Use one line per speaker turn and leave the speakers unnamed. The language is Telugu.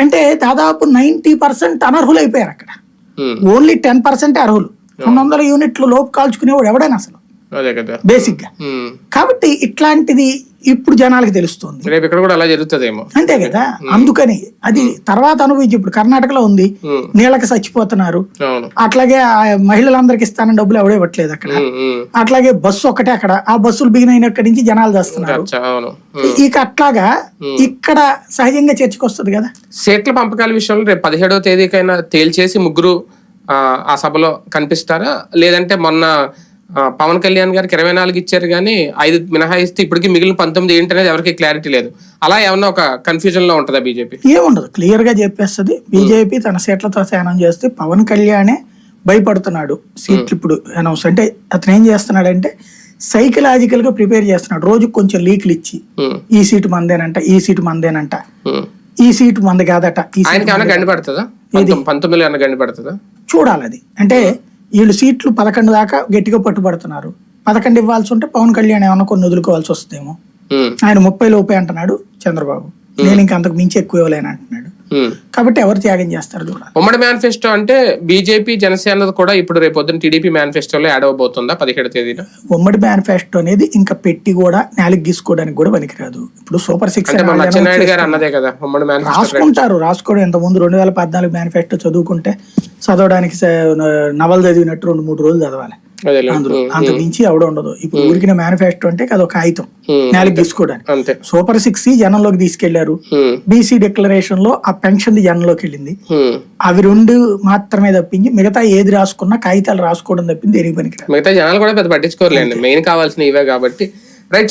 అంటే దాదాపు నైన్టీ పర్సెంట్ అనర్హులు అయిపోయారు అక్కడ ఓన్లీ టెన్ పర్సెంట్ అర్హులు. రెండు వందల యూనిట్లు లోపు కాల్చుకునేవాడు ఎవడైనా అసలు.
బేసిక్గా
కాబట్టి ఇట్లాంటిది ఇప్పుడు జనాలకు తెలుస్తుంది.
రేపు ఇక్కడ కూడా అలా జరుగుతుందేమో.
అంతే కదా? అందుకని అది తర్వాత అనుభవించి ఇప్పుడు కర్ణాటకలో ఉంది. నీళ్ళకి చచ్చిపోతున్నారు. అట్లాగే ఆ మహిళలందరికి ఇస్తానని డబ్బులు ఎవడే ఇవ్వట్లేదు అక్కడ. అట్లాగే బస్సు ఒకటే అక్కడ. ఆ బస్సులు బిగిన్ అయినక్కడి నుంచి జనాలు చేస్తున్నారు. ఇక అట్లాగా ఇక్కడ సహజంగా చర్చకు వస్తుంది కదా?
సీట్ల పంపకాల విషయంలో రేపు పదిహేడవ తేదీకైనా తేల్చేసి ముగ్గురు ఆ, సభలో కనిపిస్తారా? లేదంటే మొన్న పవన్ కళ్యాణ్ గారికి ఇరవై నాలుగు ఇచ్చారు కానీ ఐదు మినహాయిస్తే ఇప్పటికి మిగిలిన పంతొమ్మిది ఏంటనేది ఎవరికి క్లారిటీ లేదు. అలా ఏమన్నా ఒక కన్ఫ్యూజన్లో ఉంటుందా బీజేపీ?
ఏముండదు క్లియర్గా చెప్పేస్తుంది. బీజేపీ తన సీట్లతో శానం చేస్తే పవన్ కళ్యాణే భయపడుతున్నాడు సీట్లు ఇప్పుడు అనౌన్స్ అంటే అతను ఏం చేస్తున్నాడంటే సైకలాజికల్గా ప్రిపేర్ చేస్తున్నాడు. రోజు కొంచెం లీక్లు ఇచ్చి ఈ సీటు మందేనంట ఈ సీటు మందేనంట ఈ సీటు మంది కాదట ఈ సీటు
గండి పడుతుందా? పంతొమ్మిది గండి పడుతుందా?
చూడాలి అది. అంటే వీళ్ళు సీట్లు పదకొండు దాకా గట్టిగా పట్టుబడుతున్నారు. పదకొండు ఇవ్వాల్సి ఉంటే పవన్ కళ్యాణ్ ఏమన్నా కొన్ని వదులుకోవాల్సి వస్తుందేమో. ఆయన ముప్పై లోపే అంటున్నాడు చంద్రబాబు. నేను ఇంకా అంతకు మించి ఎక్కువ ఇవ్వలేను అంటున్నాడు
ఉమ్.
కాబట్టి ఎవరు త్యాగం చేస్తారు చూడాలి
ఉమ్మడి మేనిఫెస్టో అంటే బీజేపీ జనసేన కూడా ఇప్పుడు రేపు పొద్దున్న టీడీపీ మేనిఫెస్టోలో యాడ్ అవబోతుందా పదిహేడు తేదీన?
ఉమ్మడి మేనిఫెస్టో అనేది ఇంకా పెట్టి కూడా నాలుగు గీసుకోవడానికి కూడా పనికిరాదు. ఇప్పుడు సూపర్ సిక్స్
గారు అన్నదే కదా ఉమ్మడి మేనిఫెస్టో
రాసుకుంటారు రాసుకోవడం ఇంత ముందు రెండు వేల పద్నాలుగు మేనిఫెస్టో చదువుకుంటే చదవడానికి నవలు చదివినట్టు రెండు మూడు రోజులు చదవాలి. అందులో. అంత మించి ఎవడ ఉండదు. ఇప్పుడు ఊరికిన మేనిఫెస్టో అంటే అది ఒక ఆయుధం నాలుగు తీసుకోవడానికి.
అంతే.
సూపర్ సిక్స్ జనంలోకి
తీసుకెళ్ళారు.
బీసీ డిక్లరేషన్లో ఆ పెన్షన్ జనంలోకి వెళ్ళింది. అవి రెండు మాత్రమే తప్పించి మిగతా ఏది రాసుకున్నా కాగితాలు రాసుకోవడం తప్పింది దేనికి పనికిరాదు.
మిగతా జనాలు కూడా పెద్ద పట్టించుకోరులేండి. మెయిన్ కావాల్సిన ఇవే కాబట్టి. రైట్